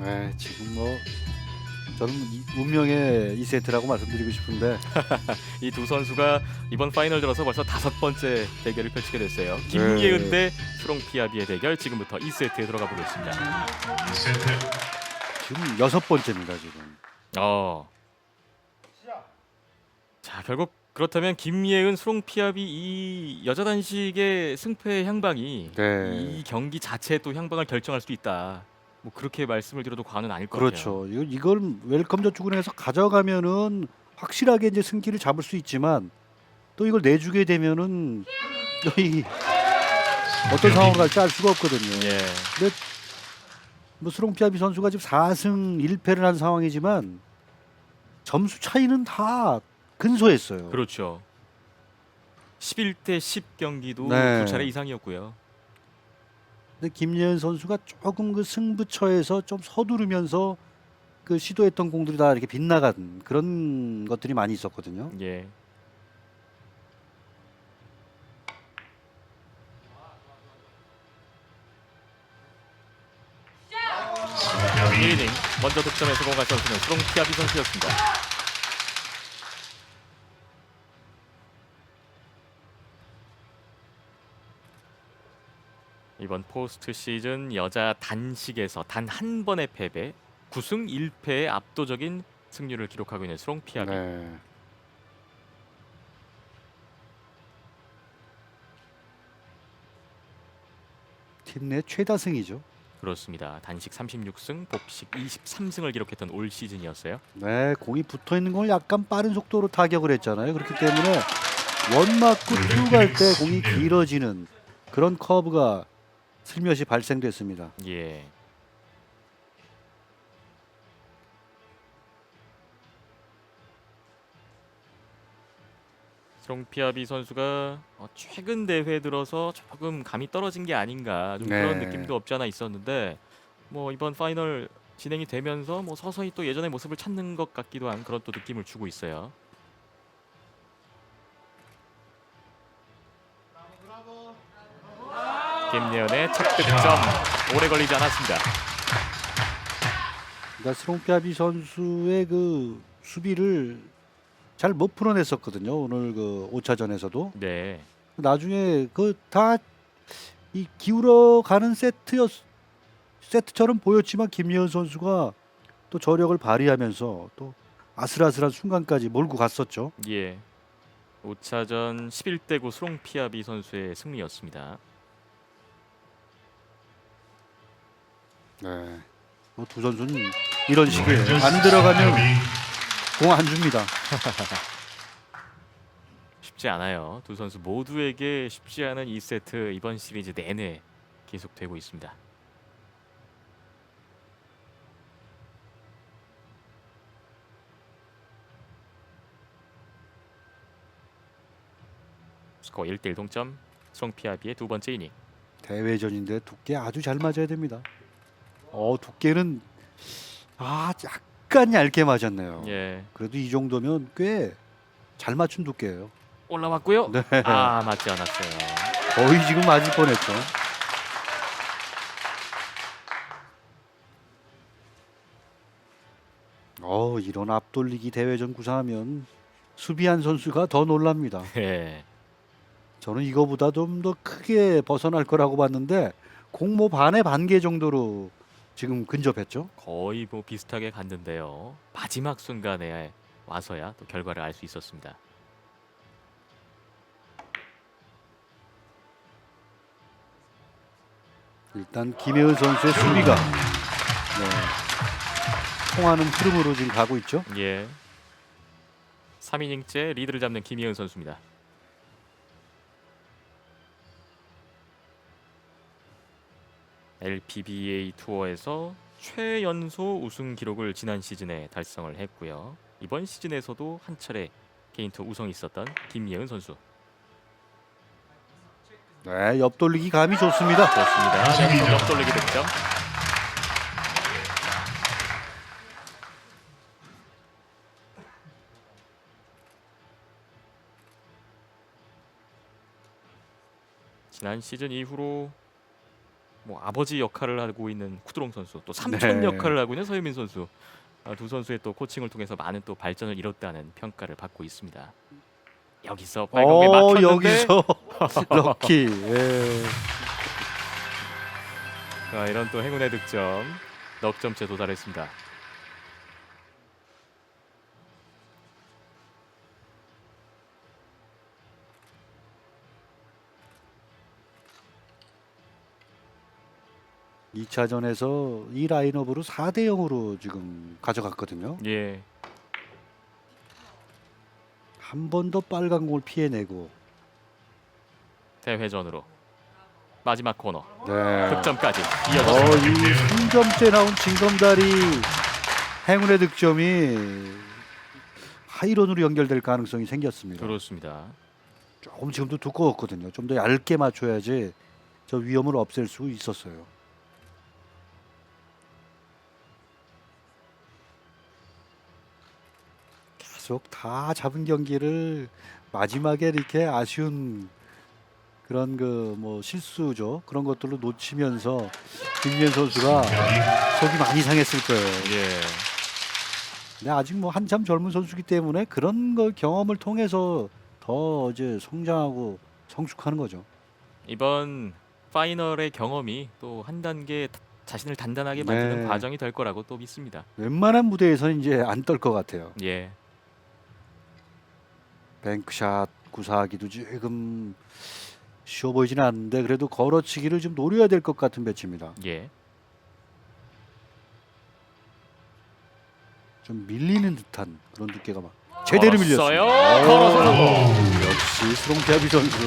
네, 지금 뭐 저는 이- 운명의 이 세트라고 말씀드리고 싶은데 이 두 선수가 이번 파이널 들어서 벌써 다섯 번째 대결을 펼치게 됐어요. 김예은 대 수롱 피아비의 대결 지금부터 2세트에 들어가 보겠습니다. 2세트 지금 여섯 번째입니다 지금. 어. 자 결국 그렇다면 김예은 수롱 피아비 이 여자 단식의 승패의 향방이 네. 이 경기 자체에 또 향방을 결정할 수도 있다. 뭐 그렇게 말씀을 드려도 과언은 아닐 것 같아요. 그렇죠. 이거 이걸 웰컴 저축은행에서 가져가면은 확실하게 이제 승기를 잡을 수 있지만 또 이걸 내주게 되면은 이 어떤 상황으로 갈지 알 수가 없거든요. 예. 뭐 스롱피아비 선수가 지금 4승 1패를 한 상황이지만 점수 차이는 다 근소했어요. 그렇죠. 11대 10 경기도 네. 두 차례 이상이었고요. 근데 김예은 선수가 조금 그 승부처에서 좀 서두르면서 그 시도했던 공들이 다 이렇게 빗나간 그런 것들이 많이 있었거든요. 예. 송피아비 1이닝 먼저 득점에 성공한 선수는 수롱 피아비 선수였습니다. 이번 포스트 시즌 여자 단식에서 단 한 번의 패배, 9승 1패의 압도적인 승률을 기록하고 있는 수롱 피아비. 네. 팀 내 최다승이죠. 그렇습니다. 단식 36승, 복식 23승을 기록했던 올 시즌이었어요. 네, 공이 붙어 있는 걸 약간 빠른 속도로 타격을 했잖아요. 그렇기 때문에 원 맞고 투갈때 공이 길어지는 그런 커브가 슬며시 발생됐습니다. 예. 송피아비 선수가 어, 최근 대회 들어서 조금 감이 떨어진 게 아닌가 좀 네. 그런 느낌도 없지 않아 있었는데 뭐 이번 파이널 진행이 되면서 뭐 서서히 또 예전의 모습을 찾는 것 같기도 한 그런 또 느낌을 주고 있어요. 김예은의 첫 득점 오래 걸리지 않았습니다. 그러니까 스롱피아비 선수의 그 수비를 잘 못 풀어냈었거든요. 오늘 그 5차전에서도 네. 나중에 그 다 이 기울어 가는 세트였 세트처럼 보였지만 김예은 선수가 또 저력을 발휘하면서 또 아슬아슬한 순간까지 몰고 갔었죠. 예. 5차전 11대 9 수롱 피아비 선수의 승리였습니다. 네. 뭐두 선수는 이런 식이에요. 안 들어가면 공 안 줍니다. 쉽지 않아요. 두 선수 모두에게 쉽지 않은 2세트 이번 시리즈 내내 계속되고 있습니다. 스코어 1대1 동점. 수롱 피아비의 두 번째 이닝. 대회전인데 두께 아주 잘 맞아야 됩니다. 어 두께는 아 약간 얇게 맞았네요. 예. 그래도 이 정도면 꽤 잘 맞춘 두께예요. 올라왔고요. 네. 아, 맞지 않았어요. 거의 지금 맞을 뻔했죠. 어 이런 앞돌리기 대회전 구사하면 수비한 선수가 더 놀랍니다. 예. 저는 이거보다 좀 더 크게 벗어날 거라고 봤는데 공모 반의 반개 정도로 지금 근접했죠. 거의 뭐 비슷하게 갔는데요. 마지막 순간에 와서야 또 결과를 알 수 있었습니다. 일단 김혜은 선수의 수비가 네, 통하는 흐름으로 지금 가고 있죠. 예. 3이닝째 리드를 잡는 김희은 선수입니다. LPBA 투어에서 최연소 우승 기록을 지난 시즌에 달성을 했고요. 이번 시즌에서도 한 차례 개인 투어 우승이 있었던 김예은 선수. 네, 옆돌리기 감이 좋습니다. 좋습니다. 연속 옆돌리기 득점. 지난 시즌 이후로 뭐 아버지 역할을 하고 있는 쿠드롱 선수, 또 삼촌 네. 역할을 하고 있는 서유민 선수. 아, 두 선수의 또 코칭을 통해서 많은 또 발전을 이뤘다는 평가를 받고 있습니다. 여기서 빨간불 어 막혔는데 여기서 럭키. 예. 아, 이런 또 행운의 득점 넉 점째 도달했습니다. 이차전에서 이 라인업으로 4대 0으로 지금 가져갔거든요. 예, 한 번 더 빨간 공을 피해내고 대회전으로 마지막 코너 네. 득점까지 어, 이어졌습니다. 이 3점째 나온 진검다리 행운의 득점이 하이런으로 연결될 가능성이 생겼습니다. 그렇습니다. 조금 지금도 두꺼웠거든요. 좀 더 얇게 맞춰야지 저 위험을 없앨 수 있었어요. 계속 다 잡은 경기를 마지막에 이렇게 아쉬운 그런 그 뭐 실수죠. 그런 것들로 놓치면서 김윤 선수가 속이 많이 상했을 거예요. 예, 근데 아직 뭐 한참 젊은 선수기 때문에 그런 걸 경험을 통해서 더 이제 성장하고 성숙하는 거죠. 이번 파이널의 경험이 또 한 단계 다- 자신을 단단하게 만드는 네. 과정이 될 거라고 또 믿습니다. 웬만한 무대에서는 이제 안 떨 것 같아요. 예, 뱅크샷 구사하기도 지금 쉬워 보이지는 않는데 그래도 걸어치기를 좀 노려야 될 것 같은 배치입니다. 예, 좀 밀리는 듯한 그런 두께가 막 제대로 걸었어요. 밀렸어요. 걸어서 오, 성공. 역시 스롱피아비 선수.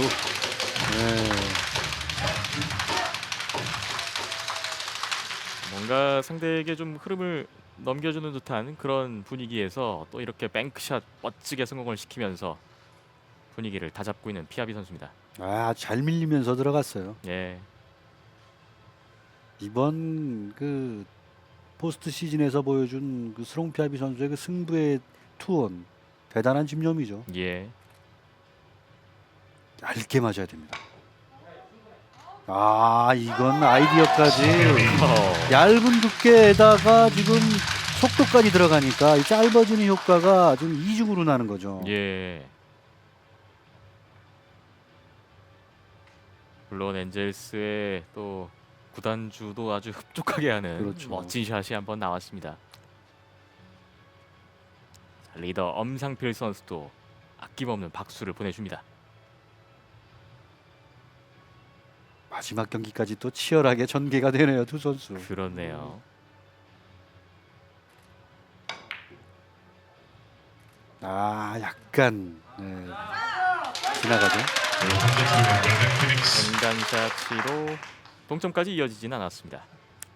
네. 뭔가 상대에게 좀 흐름을 넘겨주는 듯한 그런 분위기에서 또 이렇게 뱅크샷 멋지게 성공을 시키면서 분위기를 다 잡고 있는 피아비 선수입니다. 아, 잘 밀리면서 들어갔어요. 예, 이번 그 포스트 시즌에서 보여준 그 스롱 피아비 선수의 그 승부의 투혼 대단한 집념이죠. 예, 얇게 맞아야 됩니다. 아 이건 아이디어까지 어, 얇은 두께에다가 지금 속도까지 들어가니까 이 짧아지는 효과가 좀 이중으로 나는 거죠. 예. 물론 엔젤스의 또 구단주도 아주 흡족하게 하는 그렇죠. 멋진 샷이 한번 나왔습니다. 자, 리더 엄상필 선수도 아낌없는 박수를 보내줍니다. 마지막 경기까지 또 치열하게 전개가 되네요 두 선수. 그렇네요. 아 약간 네. 지나가죠. 연간샷으로 동점까지 이어지진 않았습니다.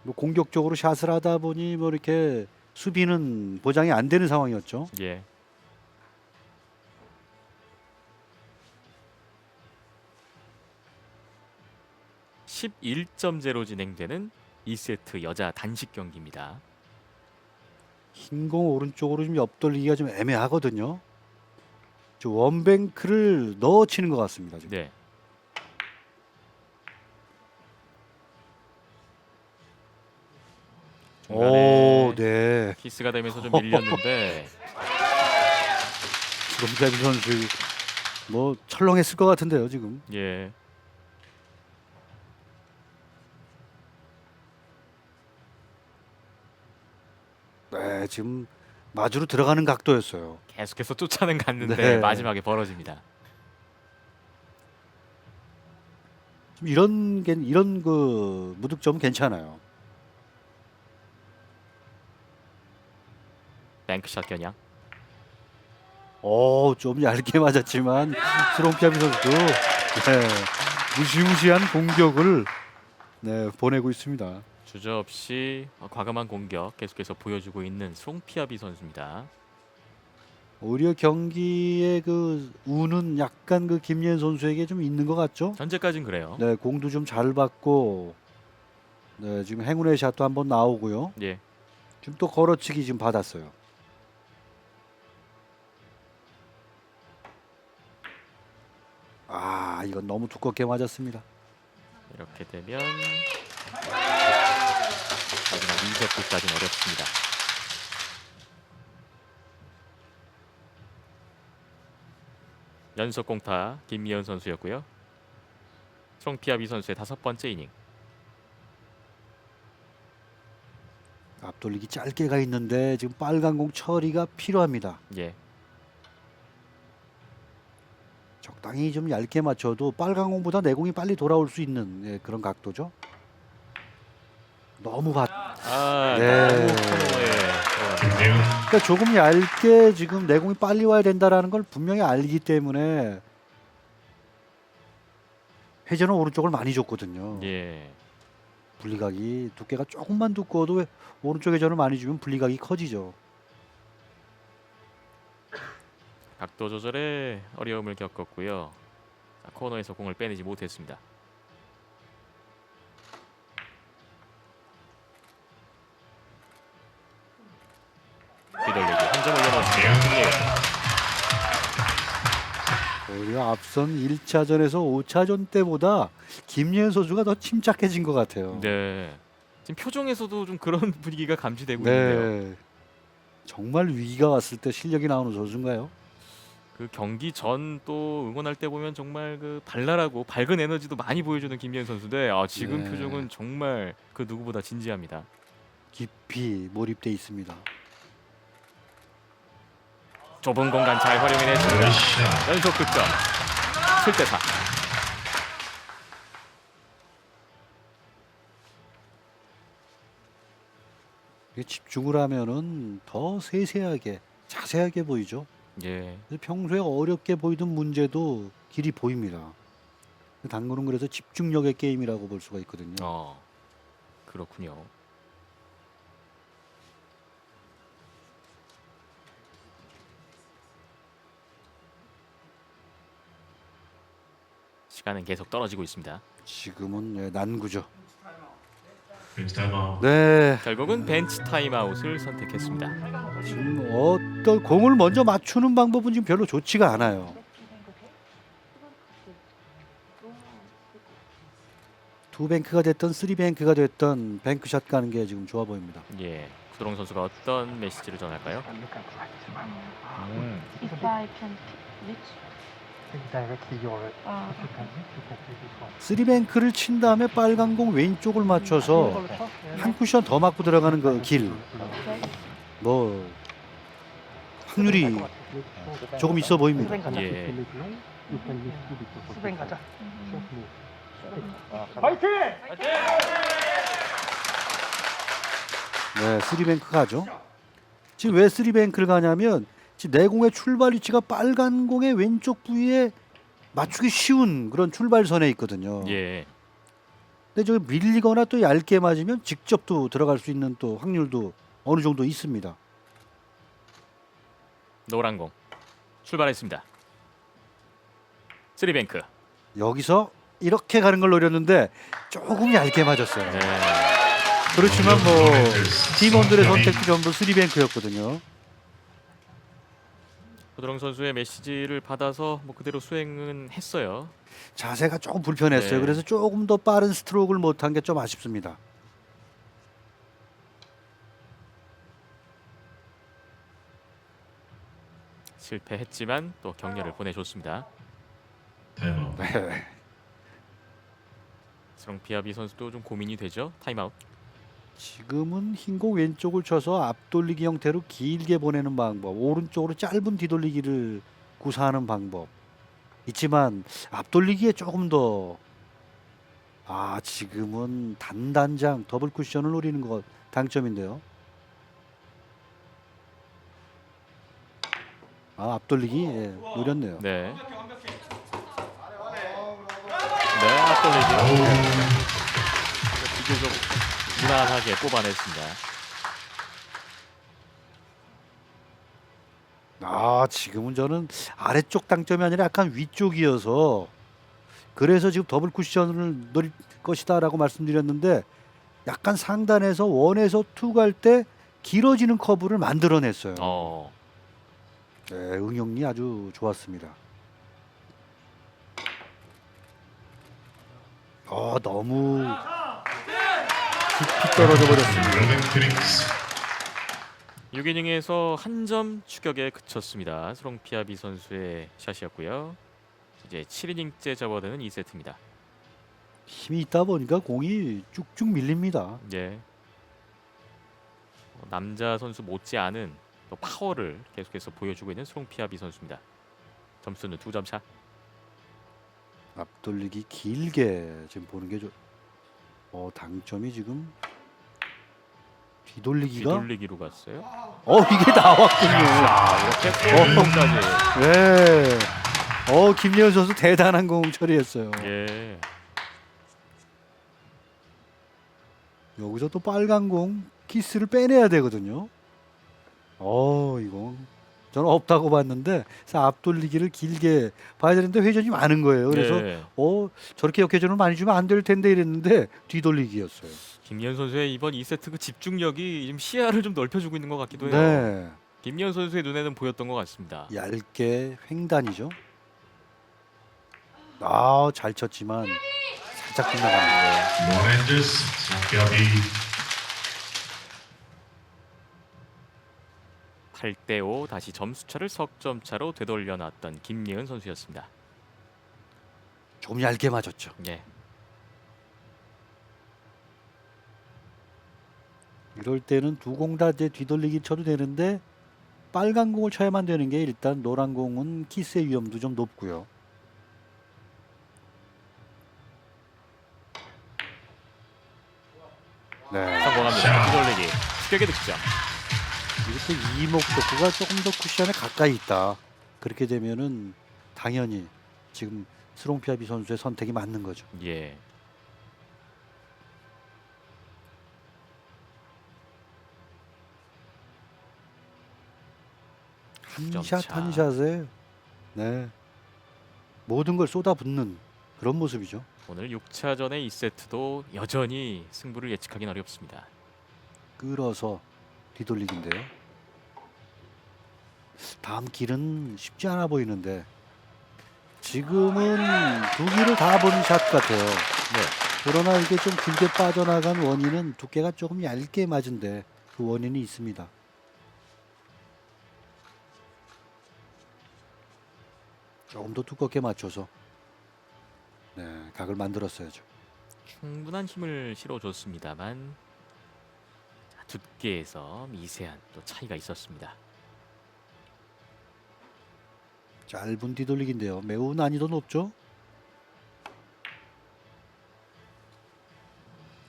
뭐 공격적으로 샷을 하다 보니 뭐 이렇게 수비는 보장이 안 되는 상황이었죠. 예. (11.0) 진행되는 2세트 여자 단식 경기입니다. 흰 공 오른쪽으로 좀 옆돌리기가 좀 애매하거든요. 저 원뱅크를 넣어 치는 것 같습니다. 지금. 네. 오, 중간에 네. 키스가 되면서 좀 밀렸는데 지금 선수 뭐 철렁했을 것 같은데요, 지금. 예. 네, 지금 마주로 들어가는 각도였어요. 계속해서 쫓아는 갔는데 네. 마지막에 벌어집니다. 좀 이런 게 이런 그 무득점 괜찮아요. 뱅크샷 겨냥. 오, 좀 얇게 맞았지만 스롱피아비 선수도 네, 무시무시한 공격을 네, 보내고 있습니다. 주저없이 과감한 공격 계속해서 보여주고 있는 송피아비 선수입니다. 오히려 경기의 그 운은 약간 그 김예은 선수에게 좀 있는 것 같죠? 현재까진 그래요. 네, 공도 좀 잘 받고 네, 지금 행운의 샷도 한번 나오고요. 예. 지금 또 걸어치기 지금 받았어요. 아, 이건 너무 두껍게 맞았습니다. 이렇게 되면 마지막 2세트까지는 어렵습니다. 연속 공타 김미연 선수였고요. 송피아비 선수의 다섯 번째 이닝. 앞돌리기 짧게 가 있는데 지금 빨간 공 처리가 필요합니다. 예. 적당히 좀 얇게 맞춰도 빨간 공보다 내 공이 빨리 돌아올 수 있는 예, 그런 각도죠. 너무 받. 아, 네. 코너에 들어갑니다. 김예은 그러니까 조금 얇게 지금 내공이 빨리 와야 된다라는 걸 분명히 알기 때문에 회전은 오른쪽을 많이 줬거든요. 예. 분리각이 두께가 조금만 두꺼워도 왜 오른쪽 회전을 많이 주면 분리각이 커지죠. 각도 조절에 어려움을 겪었고요. 자, 코너에서 공을 빼내지 못했습니다. 오히려 앞선 1차전에서 5차전 때보다 김예은 선수가 더 침착해진 것 같아요. 네. 지금 표정에서도 좀 그런 분위기가 감지되고 있는데요. 네. 정말 위기가 왔을 때 실력이 나오는 선수인가요? 그 경기 전 또 응원할 때 보면 정말 그 발랄하고 밝은 에너지도 많이 보여주는 김예은 선수인데 아, 지금 네. 표정은 정말 그 누구보다 진지합니다. 깊이 몰입돼 있습니다. 좁은 공간 잘 활용해냈습니다. 샷 연속 득점 7대 4. 이게 집중을 하면은 더 세세하게 자세하게 보이죠. 예. 그래서 평소에 어렵게 보이던 문제도 길이 보입니다. 당구는 그래서 집중력의 게임이라고 볼 수가 있거든요. 어. 그렇군요. 시간은 계속 떨어지고 있습니다. 지금은 예, 난구죠. 벤치 타임아웃 네, 결국은 벤치 타임아웃을 선택했습니다. 지금 어떤 공을 먼저 맞추는 방법은 지금 별로 좋지가 않아요. 투 뱅크가 됐던 쓰리 뱅크가 됐던 뱅크샷 가는 게 지금 좋아 보입니다. 예. 구드롱 선수가 어떤 메시지를 전할까요? If I can pick which directly your uh, if you can you can take this one. 쓰리 뱅크를 친 다음에 빨간 공 왼쪽을 맞춰서 한 쿠션 더 맞고 들어가는 그 길, okay. 뭐 확률이 조금 있어 보입니다. 예. 수뱅 가자. 네, 쓰리뱅크 가죠. 지금 왜 쓰리뱅크를 가냐면 지금 내공의 출발 위치가 빨간 공의 왼쪽 부위에 맞추기 쉬운 그런 출발선에 있거든요. 예. 근데 저기 밀리거나 또 얇게 맞으면 직접 또 들어갈 수 있는 또 확률도 어느 정도 있습니다. 노란 공 출발했습니다. 쓰리뱅크. 여기서 이렇게 가는 걸 노렸는데 조금 얇게 맞았어요. 네. 그렇지만 뭐 팀원들의 선택도 전부 쓰리뱅크였거든요. 구드롱 선수의 메시지를 받아서 뭐 그대로 수행은 했어요. 자세가 조금 불편했어요. 네. 그래서 조금 더 빠른 스트로크를 못한 게 좀 아쉽습니다. 실패했지만 또 격려를 보내줬습니다. 네. 스롱피아비 선수도 좀 고민이 되죠. 타임아웃. 지금은 흰공 왼쪽을 쳐서 앞돌리기 형태로 길게 보내는 방법, 오른쪽으로 짧은 뒤돌리기를 구사하는 방법 있지만 앞돌리기에 조금 더 아, 지금은 단단장 더블 쿠션을 노리는 것 당점인데요. 아, 앞돌리기 예, 노렸네요. 네. 네, 앞돌리기. 비교적 무난하게 뽑아냈습니다. 아 지금은 저는 아래쪽 당점이 아니라 약간 위쪽이어서 그래서 지금 더블 쿠션을 노릴 것이다라고 말씀드렸는데 약간 상단에서 원에서 투 갈 때 길어지는 커브를 만들어냈어요. 어, 네, 응용이 아주 좋았습니다. 어 너무 깊이 떨어져 버렸습니다. Golden Phoenix. 6이닝에서 한 점 추격에 그쳤습니다. 스롱피아비 선수의 샷이었고요. 이제 7이닝째 접어드는 2세트입니다. 힘이 있다 보니까 공이 쭉쭉 밀립니다. 예. 어, 남자 선수 못지않은 또 파워를 계속해서 보여주고 있는 스롱피아비 선수입니다. 점수는 두 점 차. 앞돌리기 길게 지금 보는 게 좀. 어 당점이 지금 뒤돌리기가 뒤돌리기로 갔어요. 어 이게 나왔군요. 아, 이렇게 공까지. 네. 어 김예은 선수 대단한 공 처리했어요. 예. 여기서 또 빨간 공 키스를 빼내야 되거든요. 어 이거 저는 없다고 봤는데 그래서 앞돌리기를 길게 봐야 되는데 회전이 많은 거예요. 그래서 예. 어 저렇게 역회전을 많이 주면 안 될 텐데 이랬는데 뒤돌리기였어요. 김연 선수의 이번 2세트 그 집중력이 지금 시야를 좀 넓혀주고 있는 것 같기도 해요. 네. 김연 선수의 눈에는 보였던 것 같습니다. 얇게 횡단이죠. 아, 잘 쳤지만 살짝 Angels. Songpyeobi. 8대 5 다시 점수차를 석점 차로 되돌려놨던 김예은 선수였습니다. 좀 얇게 맞았죠. 예. 이럴 때는 두 공 다 이제 뒤돌리기 쳐도 되는데 빨간 공을 쳐야만 되는 게 일단 노란 공은 키스의 위험도 좀 높고요. 네. 성공합니다. 뒤돌리기. 추격의 득점. 이것도 이목 격구가 조금 더 쿠션에 가까이 있다. 그렇게 되면은 당연히 지금 스롱피아비 선수의 선택이 맞는 거죠. 예. 한 점차. 샷한 샷에 네 모든 걸 쏟아붓는 그런 모습이죠. 오늘 6차전의 2세트도 여전히 승부를 예측하기는 어렵습니다. 끌어서 뒤돌리기인데요. 다음 길은 쉽지 않아 보이는데 지금은 두 길을 다 보는 샷 같아요. 네. 그러나 이게 좀 길게 빠져나간 원인은 두께가 조금 얇게 맞은데 그 원인이 있습니다. 조금 더 두껍게 맞춰서 네, 각을 만들었어야죠. 충분한 힘을 실어줬습니다만 자, 두께에서 미세한 또 차이가 있었습니다. 짧은 뒤돌리기인데요. 매우 난이도 높죠?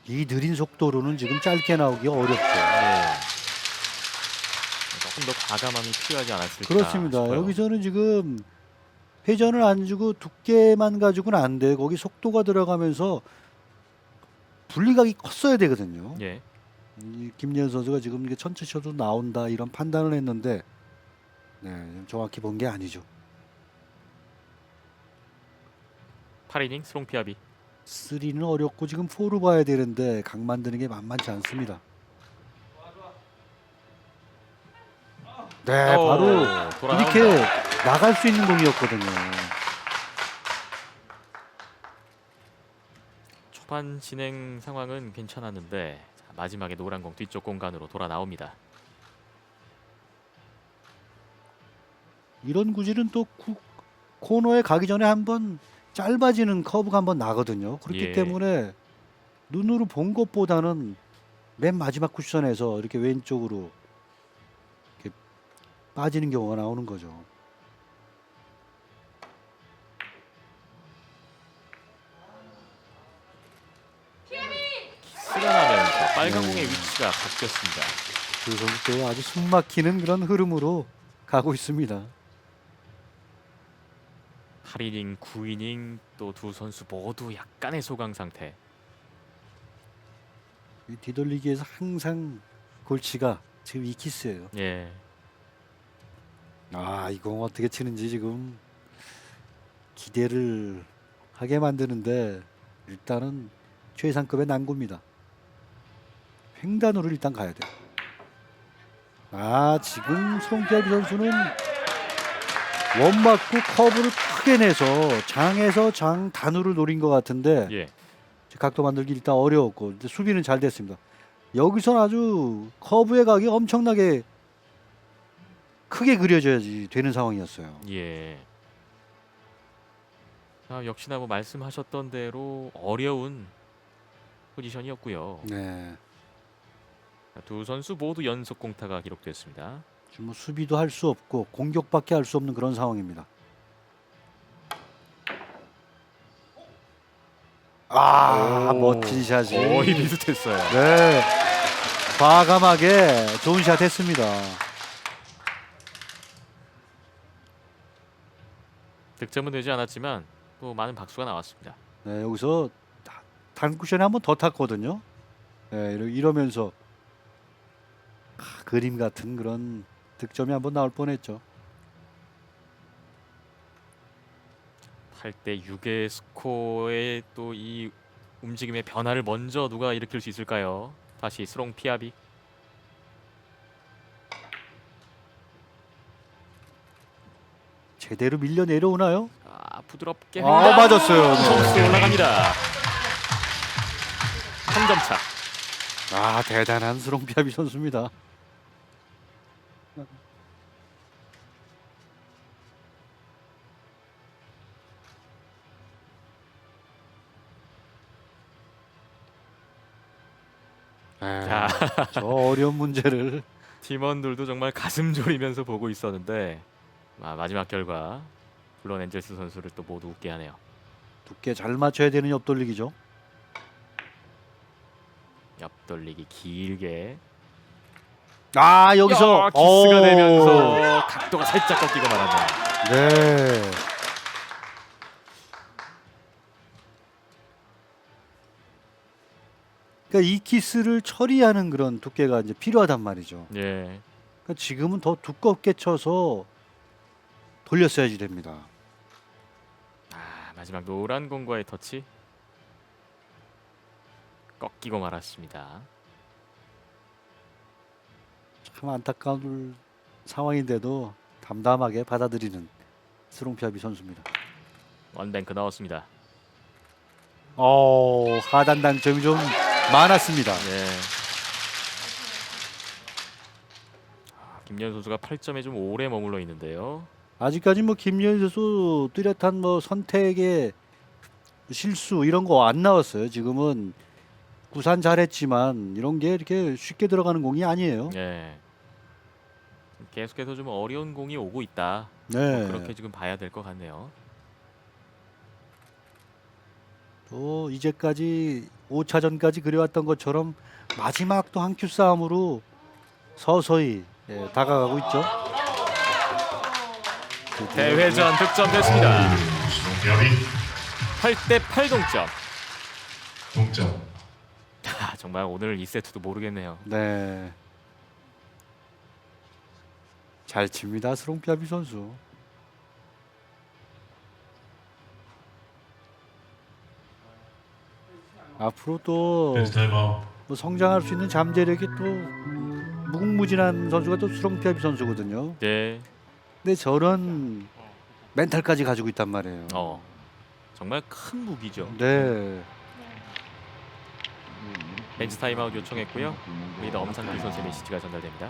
이 느린 속도로는 지금 짧게 나오기가 어렵죠. 네. 조금 더 과감함이 필요하지 않았을까 그렇습니다. 싶어요. 여기서는 지금 회전을 안 주고 두께만 가지고는 안 돼. 거기 속도가 들어가면서 분리각이 컸어야 되거든요. 예. 이 김예은 선수가 지금 이게 천천히 쳐도 나온다 이런 판단을 했는데 네, 정확히 본 게 아니죠. 8이닝 스롱피아비. 3는 어렵고 지금 4로 봐야 되는데 각 만드는 게 만만치 않습니다. 네, 오, 바로 돌아나온다. 이렇게 나갈 수 있는 공이었거든요. 초반 진행 상황은 괜찮았는데 자, 마지막에 노란 공 뒤쪽 공간으로 돌아 나옵니다. 이런 구질은 또 구- 코너에 가기 전에 한번 짧아지는 커브가 한번 나거든요. 그렇기 예. 때문에 눈으로 본 것보다는 맨 마지막 쿠션에서 이렇게 왼쪽으로 이렇게 빠지는 경우가 나오는 거죠. 쓰가 나면서 빨간 공의 위치가 바뀌었습니다. 두 선수 도 아주 숨막히는 그런 흐름으로 가고 있습니다. 8이닝, 9이닝 또 두 선수 모두 약간의 소강 상태. 이 뒤돌리기에서 항상 골치가 지금 이 키스예요. 예. 아, 이 공 어떻게 치는지 지금 기대를 하게 만드는데 일단은 최상급의 난구입니다. 횡단으로 일단 가야 돼요. 아, 지금 송태비 선수는 원 맞고 커브를 크게 내서 장에서 장 단우를 노린 것 같은데 예. 각도 만들기 일단 어려웠고 수비는 잘 됐습니다. 여기선 아주 커브의 각이 엄청나게 크게 그려져야지 되는 상황이었어요. 예. 자, 역시나 뭐 말씀하셨던 대로 어려운 포지션이었고요. 네. 자, 두 선수 모두 연속 공타가 기록됐습니다. 지금 뭐 수비도 할 수 없고 공격밖에 할 수 없는 그런 상황입니다. 아 오, 멋진 샷이. 거의 비슷했어요. 네. 과감하게 좋은 샷 했습니다. 득점은 되지 않았지만 또 많은 박수가 나왔습니다. 네, 여기서 다- 단쿠션에 한 번 더 탔거든요. 네, 이러- 이러면서 아, 그림 같은 그런 득점이 한번 나올 뻔했죠. 8대 6의 스코어의 또이 움직임의 변화를 먼저 누가 일으킬 수 있을까요? 다시 스롱 피아비. 제대로 밀려 내려오나요? 아, 부드럽게 아, 횡단. 맞았어요. 네. 점수 올라갑니다. 3점 차. 아 대단한 스롱피아비 선수입니다. 자, 아, 저 어려운 문제를 팀원들도 정말 가슴 졸이면서 보고 있었는데 아, 마지막 결과 물론 엔젤스 선수를 또 모두 웃게 하네요. 두께 잘 맞춰야 되는 옆돌리기죠. 옆돌리기 길게 아 여기서 야, 키스가 오. 되면서 각도가 살짝 꺾이고 말았네요. 네. 그러니까 이 키스를 처리하는 그런 두께가 이제 필요하단 말이죠. 예. 그러니까 지금은 더 두껍게 쳐서 돌렸어야지 됩니다. 아, 마지막 노란 공과의 터치 꺾이고 말았습니다. 참 안타까운 상황인데도 담담하게 받아들이는 스롱피아비 선수입니다. 원뱅크 넣었습니다. 어, 하단 당점이 좀 많았습니다. 예. 아, 김연 선수가 8점에 좀 오래 머물러 있는데요. 아직까지 뭐 김예은 선수 뚜렷한 뭐 선택의 실수 이런 거 안 나왔어요. 지금은 구산 잘했지만 이런 게 이렇게 쉽게 들어가는 공이 아니에요. 예. 계속해서 좀 어려운 공이 오고 있다. 네. 뭐 그렇게 지금 봐야 될 것 같네요. 또 이제까지 5차전까지 그려왔던 것처럼 마지막 또 한 큐 싸움으로 서서히 예, 다가가고 있죠. 대회전 득점 됐습니다. 스롱 피아비 8대 8 동점. 동점. 아, 정말 오늘 이 세트도 모르겠네요. 네. 잘 칩니다. 스롱피아비 선수. 앞으로 또 벤스 타임아웃. 뭐 성장할 수 있는 잠재력이 또 무궁무진한 선수가 또 스롱피아비 선수거든요. 네. 근데 저런 멘탈까지 가지고 있단 말이에요. 어. 정말 큰 무기죠. 네. 벤치 타임아웃 요청했고요. 리더 엄상규 선수의 메시지가 전달됩니다.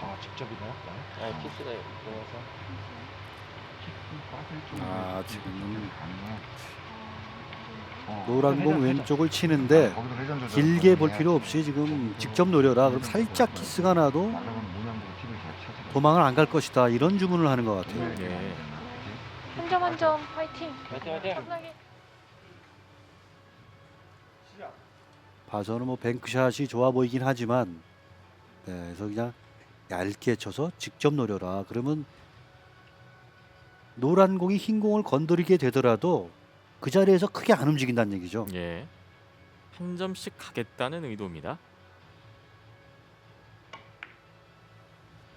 아 직접이나요? 네, 키스가 들어와서 아 지금 노란 공 왼쪽을 치는데 길게 볼 필요 없이 지금 직접 노려라. 그럼 살짝 키스가 나도 도망을 안 갈 것이다. 이런 주문을 하는 것 같아요. 예. 한점 한 점 파이팅. 화이팅. 봐서는 뭐 뱅크샷이 좋아 보이긴 하지만 네, 그래서 그냥 얇게 쳐서 직접 노려라. 그러면 노란 공이 흰 공을 건드리게 되더라도 그 자리에서 크게 안 움직인다는 얘기죠. 예. 한 점씩 가겠다는 의도입니다.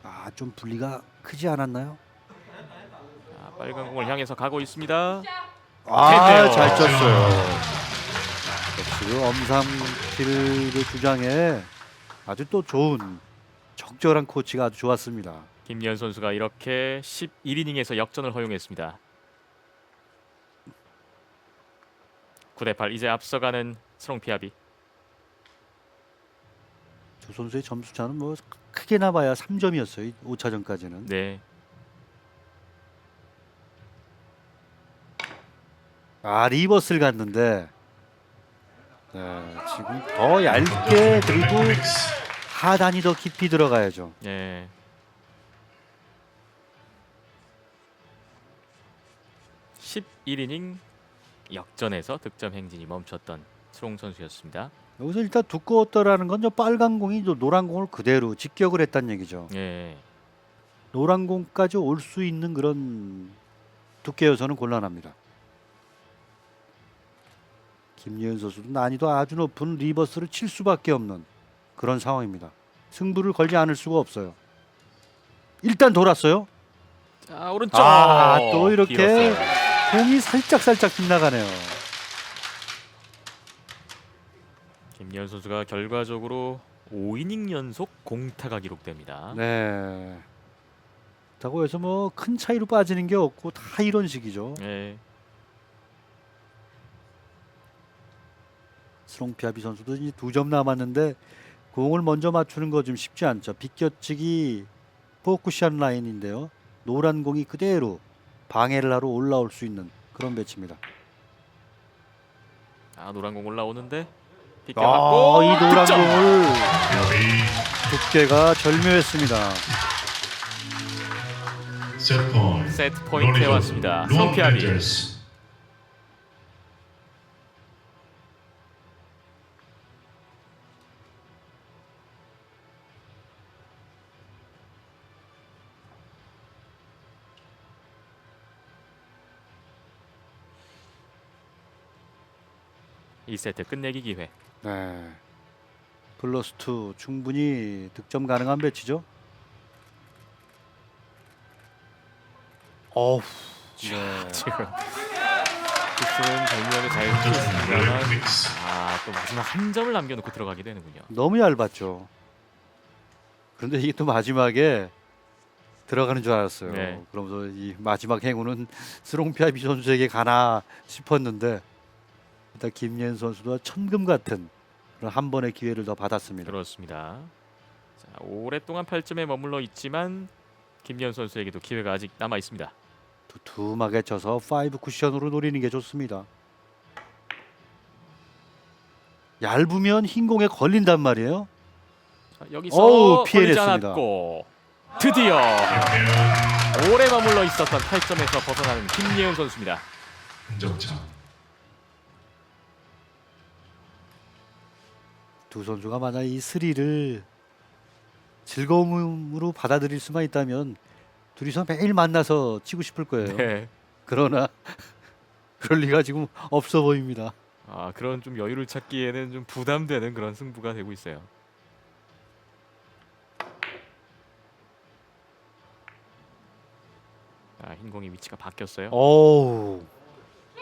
아, 좀 분리가 크지 않았나요? 자, 빨간 공을 향해서 가고 있습니다. 아, 됐네요. 잘 쳤어요. 역시 엄삼킬의 주장에 아주 또 좋은 적절한 코치가 아주 좋았습니다. 김연 선수가 이렇게 11이닝에서 역전을 허용했습니다. 9대 8 이제 앞서가는 스롱피아비. 두 선수의 점수 차는 뭐 크게 나봐야 3점이었어요. 5차전까지는. 네. 아 리버스를 갔는데 네, 지금 더 얇게 그리고. 하단이 더 깊이 들어가야죠. 예. (11이닝) 역전에서 득점 행진이 멈췄던 스롱 선수였습니다. 여기서 일단 두꺼웠더라는 건 저 빨간 공이 저 노란 공을 그대로 직격을 했다는 얘기죠. 예. 노란 공까지 올 수 있는 그런 두께여서는 곤란합니다. 김예은 선수도 난이도 아주 높은 리버스를 칠 수밖에 없는 그런 상황입니다. 승부를 걸지 않을 수가 없어요. 일단 돌았어요. 자 오른쪽 아, 또 이렇게 길었어요. 공이 살짝 살짝 빗나가네요. 김예은 선수가 결과적으로 5이닝 연속 공타가 기록됩니다. 네. 그렇다고 해서 뭐 큰 차이로 빠지는 게 없고 다 이런 식이죠. 예. 스롱피아비 선수도 이제 두 점 남았는데 공을 먼저 맞추는 거 좀 쉽지 않죠. 비껴치기 포쿠션 라인인데요. 노란 공이 그대로 방해를 하러 올라올 수 있는 그런 배치입니다. 아 노란 공 올라오는데 아, 비껴맞고 이 노란 득점! 공을. 두께가 절묘했습니다. 세트 포인트. 왔습니다. 롱 스롱피아비. 엔젤스. 이 세트 끝내기 기회. 네. 플러스 2 충분히 득점 가능한 배치죠. 어우. 네. 지금 키스는 절묘하게 잘 믹스. 아또 마지막 한 점을 남겨놓고 들어가게 되는군요. 너무 얇았죠. 그런데 이게 또 마지막에 들어가는 줄 알았어요. 네. 그러면서 이 마지막 행운은 스롱피아 비 선수에게 가나 싶었는데 일단 김예은 선수도 천금 같은 그런 한 번의 기회를 더 받았습니다. 그렇습니다. 자 오랫동안 8점에 머물러 있지만 김연 선수에게도 기회가 아직 남아 있습니다. 두툼하게 쳐서 5 쿠션으로 노리는 게 좋습니다. 얇으면 흰 공에 걸린단 말이에요. 자, 여기서 어우, 걸리지 피해냈습니다. 않았고 드디어 오래 머물러 있었던 8점에서 벗어나는 김예은 선수입니다. 한점차. 두 선수가 만약 이 스리를 즐거움으로 받아들일 수만 있다면 둘이서 매일 만나서 치고 싶을 거예요. 네. 그러나 그럴 리가 지금 없어 보입니다. 아 그런 좀 여유를 찾기에는 좀 부담되는 그런 승부가 되고 있어요. 아 흰 공의 위치가 바뀌었어요. 어우,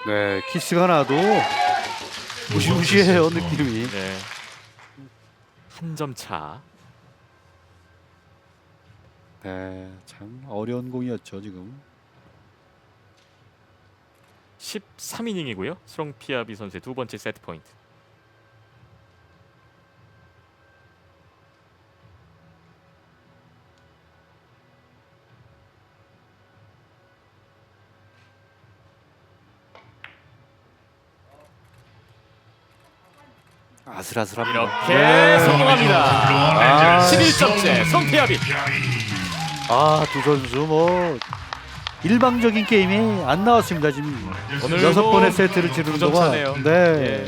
네 키스가 나도 무시무시해요 느낌이. 네. 한 점 차. 네, 참 어려운 공이었죠 지금. 13이닝이고요. 스롱 피아비 선수의 두 번째 세트 포인트. 아슬아슬합니다. 이렇게 네. 성공합니다. 아, 11점째 스롱 피아비. 아, 두 선수 뭐 일방적인 게임이 안 나왔습니다 지금. 오늘도 여섯 번의 세트를 치르는 두점 동안. 차네요. 네. 예.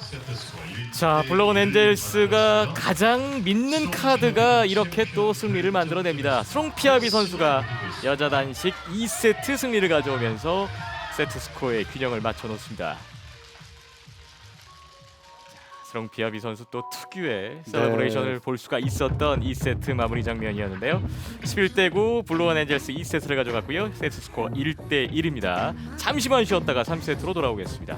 세트 스코어 1. 자 블러건 엔젤스가 가장 믿는 카드가 이렇게 또 승리를 만들어냅니다. 스롱 피아비 선수가 여자 단식 2세트 승리를 가져오면서 세트 스코어의 균형을 맞춰 놓습니다. 스롱 피아비 선수 또 특유의 셀러브레이션을 볼 수가 있었던 2세트 마무리 장면이었는데요. 11대 9 블루원 엔젤스 2세트를 가져갔고요. 세트 스코어 1대 1입니다. 잠시만 쉬었다가 3세트로 돌아오겠습니다.